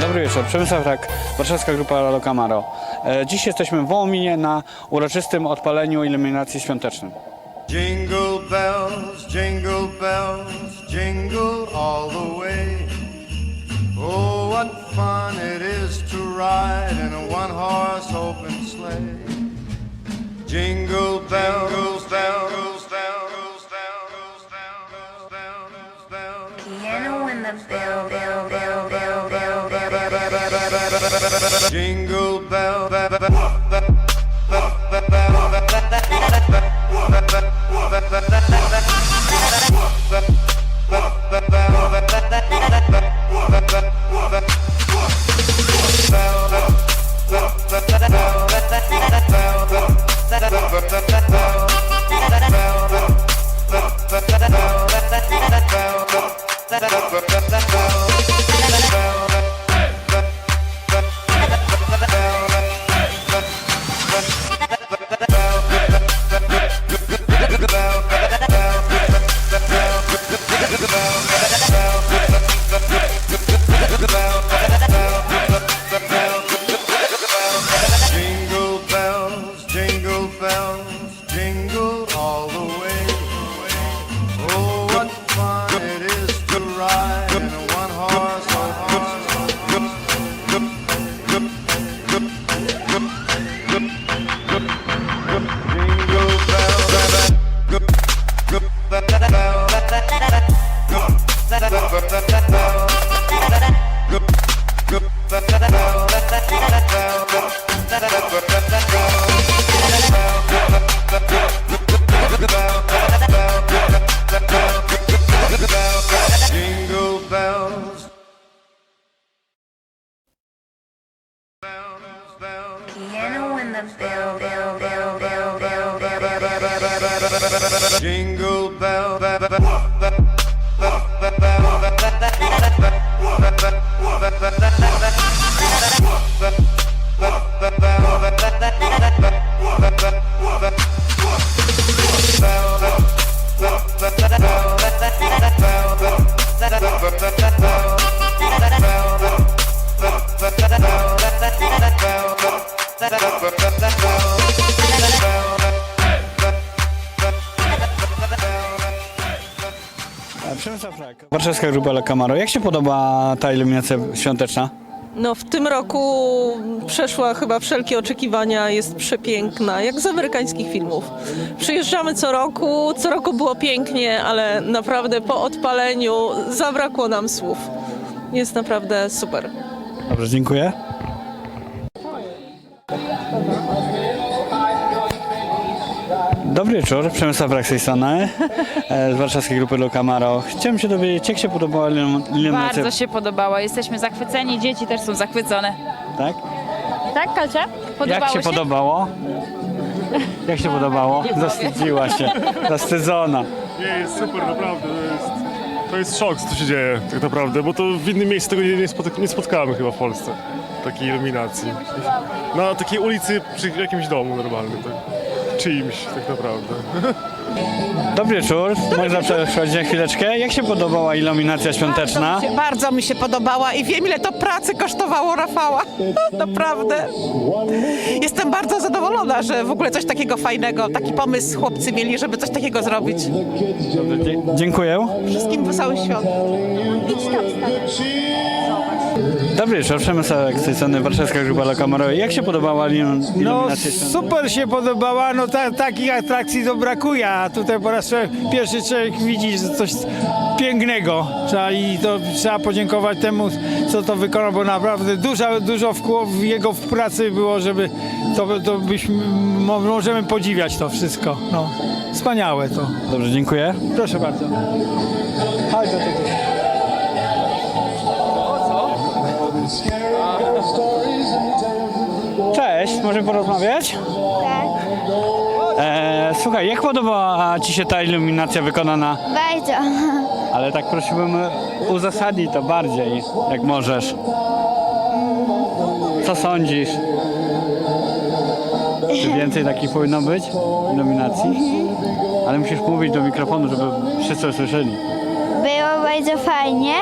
Dobry wieczór, Przemysław Rak, Warszawska Grupa Lalo Camaro. E, Dziś jesteśmy w Wołominie na uroczystym odpaleniu iluminacji świątecznym. Jingle bells, jingle bells, jingle all the way. Oh, what fun it is to ride in a one horse open sleigh. Jingle Jingle bell, bell, bell, Piano in the bell, bell, bell, bell, Jingle bell, bell, bell, bell, bell, bell. Jingle bell, E, Przemysław Rak, Warszawska Grupa Camaro. Jak się podoba ta iluminacja świąteczna? No w tym roku przeszła chyba wszelkie oczekiwania, jest przepiękna, jak z amerykańskich filmów. Przyjeżdżamy co roku, co roku było pięknie, ale naprawdę po odpaleniu zabrakło nam słów. Jest naprawdę super. Dobrze, dziękuję. Dobry wieczór, Przemysław Rak z tej strony, e, z Warszawskiej Grupy Lalo Camaro. Chciałem się dowiedzieć, jak się podobała ilum- iluminacja, Bardzo się podobała. Jesteśmy zachwyceni, dzieci też są zachwycone. tak? Tak, Kalcia? Podobało Jak się, podobało? Jak się podobało? Zawstydziła się, zawstydzona. Nie, jest super, naprawdę. To jest, to jest szok, co tu się dzieje tak naprawdę, bo to w innym miejscu tego nie, nie, spotyk- nie spotkamy chyba w Polsce. Takiej iluminacji. Na takiej ulicy przy jakimś domu normalnym, tak. Czyimś tak naprawdę. Dobry wieczór, można przechodzić na chwileczkę. Jak się podobała iluminacja świąteczna? Bardzo mi się podobała i wiem, ile to pracy kosztowało Rafała. Naprawdę. Jestem bardzo zadowolona, że w ogóle coś takiego fajnego, taki pomysł chłopcy mieli, żeby coś takiego zrobić. Dzie- dziękuję. Wszystkim wesołych świąt. Dobry wieczór, Przemysław strony, Warszawska Grupa Camaro. Jak się podobała ilum- No iluminacja super się podobała, no ta, takich atrakcji to brakuje, a tutaj po raz pierwszy człowiek widzi że coś pięknego. Trzeba, I to trzeba podziękować temu, co to wykonał, bo naprawdę dużo, dużo wkło- w jego w pracy było, żeby to, to byśmy, mo, możemy podziwiać to wszystko. No, wspaniałe to. Dobrze, dziękuję. Proszę bardzo. Chodź do tego. Cześć, możemy porozmawiać? Tak. E, słuchaj, jak podobała Ci się ta iluminacja wykonana? Bardzo. Ale tak prosiłbym uzasadnij to bardziej, jak możesz. Co sądzisz? Czy więcej takich powinno być iluminacji? Ale musisz mówić do mikrofonu, żeby wszyscy usłyszeli. Było bardzo fajnie.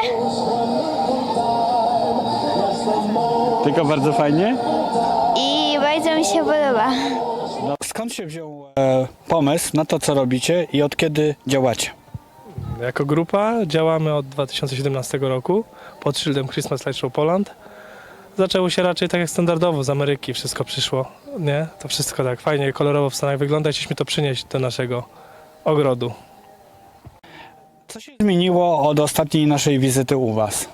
Tylko bardzo fajnie. I bardzo mi się podoba. No, skąd się wziął e, pomysł na to, co robicie i od kiedy działacie? Jako grupa działamy od 2017 roku pod szyldem Christmas Light Show Poland. Zaczęło się raczej tak jak standardowo z Ameryki, wszystko przyszło, nie? To wszystko tak fajnie, kolorowo w Stanach wygląda chcieliśmy to przynieść do naszego ogrodu. Co się zmieniło od ostatniej naszej wizyty u Was?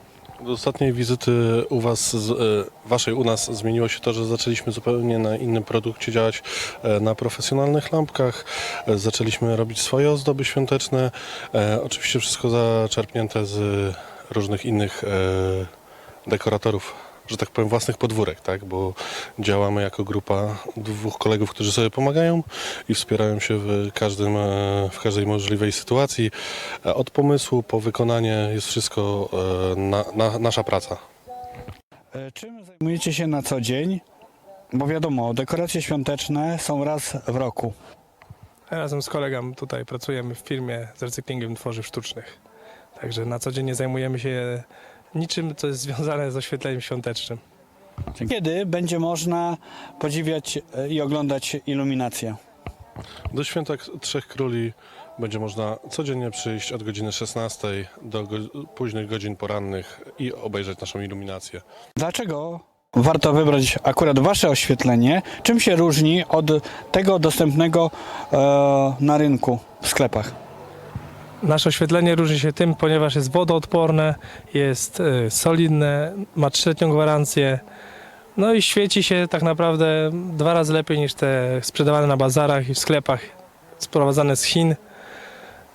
Od ostatniej wizyty u Was, z, e, Waszej u nas zmieniło się to, że zaczęliśmy zupełnie na innym produkcie działać e, na profesjonalnych lampkach. E, Zaczęliśmy robić swoje ozdoby świąteczne. Oczywiście wszystko zaczerpnięte z różnych innych dekoratorów, że tak powiem, własnych podwórek, tak? Bo działamy jako grupa dwóch kolegów, którzy sobie pomagają i wspierają się w, każdym, e, w każdej możliwej sytuacji. E, Od pomysłu po wykonanie jest wszystko e, na, na, nasza praca. Czym zajmujecie się na co dzień? Bo wiadomo, dekoracje świąteczne są raz w roku. Razem z kolegą tutaj pracujemy w firmie z recyklingiem tworzyw sztucznych. Także na co dzień nie zajmujemy się niczym, co jest związane z oświetleniem świątecznym. Kiedy będzie można podziwiać e, i oglądać iluminację? Do Święta K- Trzech Króli będzie można codziennie przyjść od godziny 16 do go, późnych godzin porannych i obejrzeć naszą iluminację. Dlaczego warto wybrać akurat Wasze oświetlenie? Czym się różni od tego dostępnego e, na rynku w sklepach? Nasze oświetlenie różni się tym, ponieważ jest wodoodporne, jest y, solidne, ma trzyletnią gwarancję. No i świeci się tak naprawdę dwa razy lepiej niż te sprzedawane na bazarach i w sklepach, sprowadzane z Chin.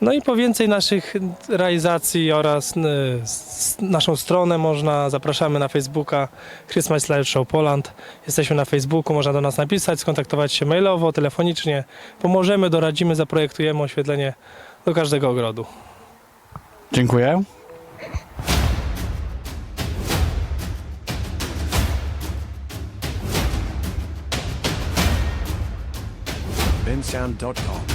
No i po więcej naszych realizacji oraz y, naszą stronę można, zapraszamy na Facebooka Christmas Light Show Poland. Jesteśmy na Facebooku, można do nas napisać, skontaktować się mailowo, telefonicznie. Pomożemy, doradzimy, zaprojektujemy oświetlenie do każdego ogrodu. Dziękuję. Bensound.com.